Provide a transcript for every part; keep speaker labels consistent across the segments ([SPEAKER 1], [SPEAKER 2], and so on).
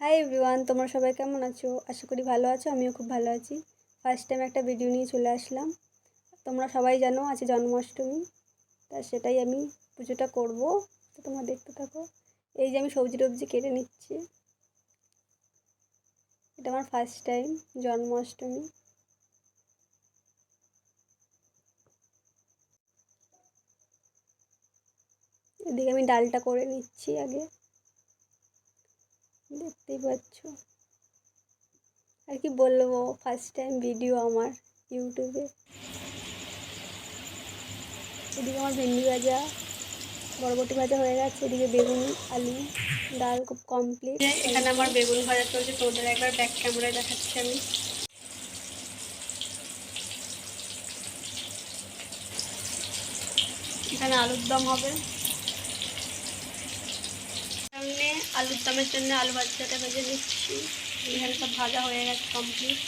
[SPEAKER 1] Hi everyone তোমরা সবাই কেমন আছো? আশা করি ভালো আছো, আমিও খুব ভালো আছি। ফার্স্ট টাইম একটা ভিডিও নিয়ে চলে আসলাম। তোমরা সবাই জানো আছে জন্মাষ্টমী, তা সেটাই আমি পুজোটা করব। তো তোমরা দেখতে থাকো। এই যে আমি সবজি টবজি কেটে নিচ্ছি। এটা আমার ফার্স্ট টাইম জন্মাষ্টমী। এদিকে আমি ডালটা করে নিচ্ছি আগে। দেখতেই পাচ্ছ? আর কি বলব ফার্স্ট টাইম ভিডিও আমার ইউটিউবে এদিকে আমার ভেন্ডি ভাজা, বরবটি ভাজা হয়ে গেছে। এদিকে বেগুন, আলু, ডাল খুব কমপ্লিট এখানে আমার বেগুন ভাজা চলছে। তোদের একবার ব্যাক ক্যামেরায় দেখাচ্ছি আমি। এখানে আলুর দম হবে। আলুর দমের জন্য আলু ভাজাটা ভেজে নিচ্ছি। এখানে সব ভাজা হয়ে গেছে কমপ্লিট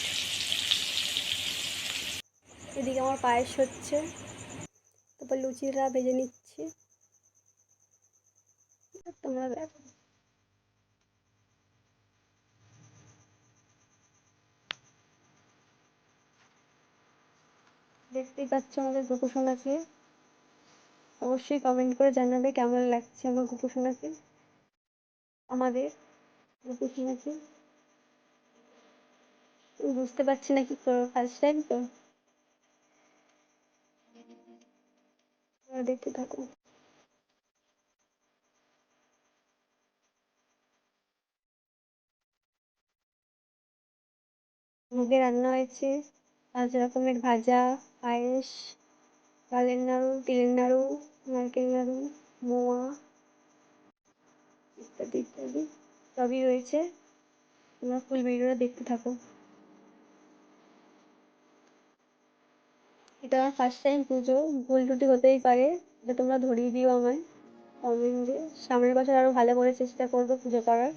[SPEAKER 1] এদিকে আমার পায়েস হচ্ছে। তারপর লুচিরা ভেজে নিচ্ছি। তোমরা দেখো। দেখতেই পাচ্ছ আমাদের গোপুসোনাকে। অবশ্যই কমেন্ট করে জানাবে কেমন লাগছে আমার গোপুসোনাকে। আমাদের বুঝতে পারছি না কি করব ফার্স্ট টাইম তো দেখতে মুগে রান্না হয়েছে, পাঁচ রকমের ভাজা, পায়েস চালের নাড়ু, তিলের নাড়ু, নারকেল নাড়ু, মোয়া ইত্যাদি ইত্যাদি সবই রয়েছে। তোমরা ফুল ভিডিওটা দেখতে থাকো। এটা আমার ফার্স্ট টাইম পুজো। ভুল ত্রুটি হতেই পারে। এটা তোমরা ধরিয়ে দিও আমায় কমেন্টে সামনের বছর আরও ভালো করে চেষ্টা করব পুজো করার।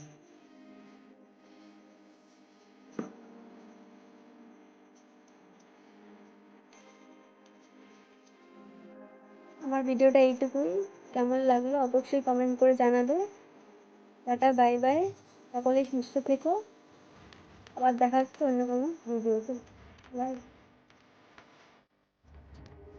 [SPEAKER 1] আমার ভিডিওটা এইটুকুই। কেমন লাগল অবশ্যই কমেন্ট করে জানাবে। Tata bye bye. সকলেই সুস্থ থেকো। আবার দেখা হচ্ছে অন্য কোনো ভিডিওতে। বাই